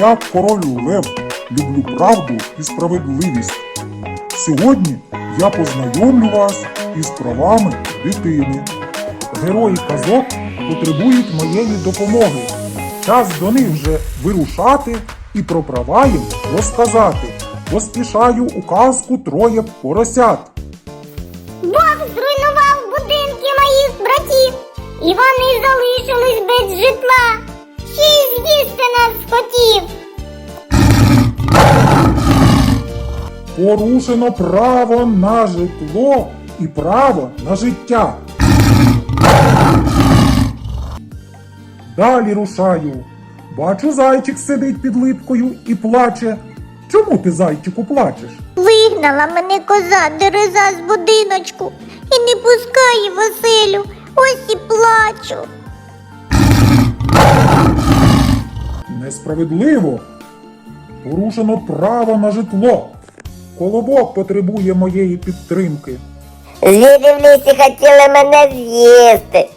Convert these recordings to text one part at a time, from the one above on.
Я король Лев, люблю правду і справедливість. Сьогодні я познайомлю вас із правами дитини. Герої казок потребують моєї допомоги. Час до них вже вирушати і про права їм розказати. Поспішаю у казку троє поросят. Бог зруйнував будинки моїх братів, і вони залишились без житла. Порушено право на житло і право на життя. Далі рушаю. Бачу, зайчик сидить під липкою і плаче. Чому ти, зайчику, плачеш? Вигнала мене коза дереза з будиночку і не пускає в оселю. Ось і плачу. Несправедливо. Порушено право на житло. Колобок потребує моєї підтримки. Звірі в лісі хотіли мене з'їсти.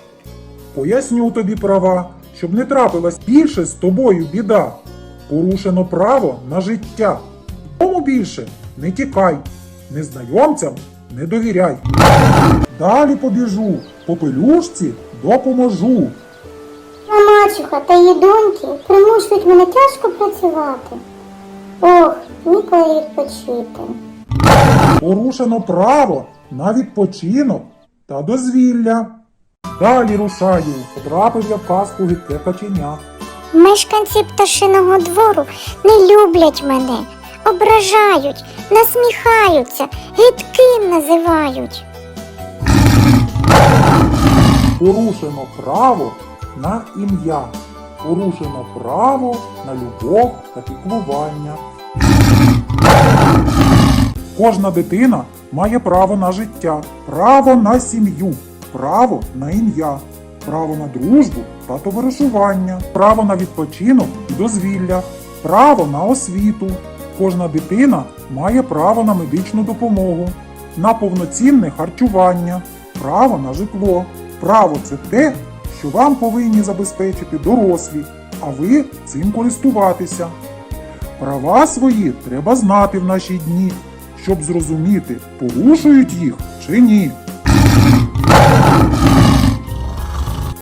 Поясню тобі права, щоб не трапилась більше з тобою біда. Порушено право на життя. Тому більше не тікай, незнайомцям не довіряй. Далі побіжу, по пелюшці допоможу. Мачуха та її доньки примушують мене тяжко працювати. Ох, ніколи відпочити. Порушено право на відпочинок та дозвілля. Далі рушаю, потрапив я в казку гидке каченя. Мешканці пташиного двору не люблять мене, ображають, насміхаються, гидким називають. Порушено право на ім'я. Порушено право на любов та піклування. Кожна дитина має право на життя, право на сім'ю, право на ім'я, право на дружбу та товаришування, право на відпочинок і дозвілля, право на освіту. Кожна дитина має право на медичну допомогу, на повноцінне харчування, право на житло. Право це те, що вам повинні забезпечити дорослі, а ви цим користуватися. Права свої треба знати в наші дні, щоб зрозуміти, порушують їх чи ні.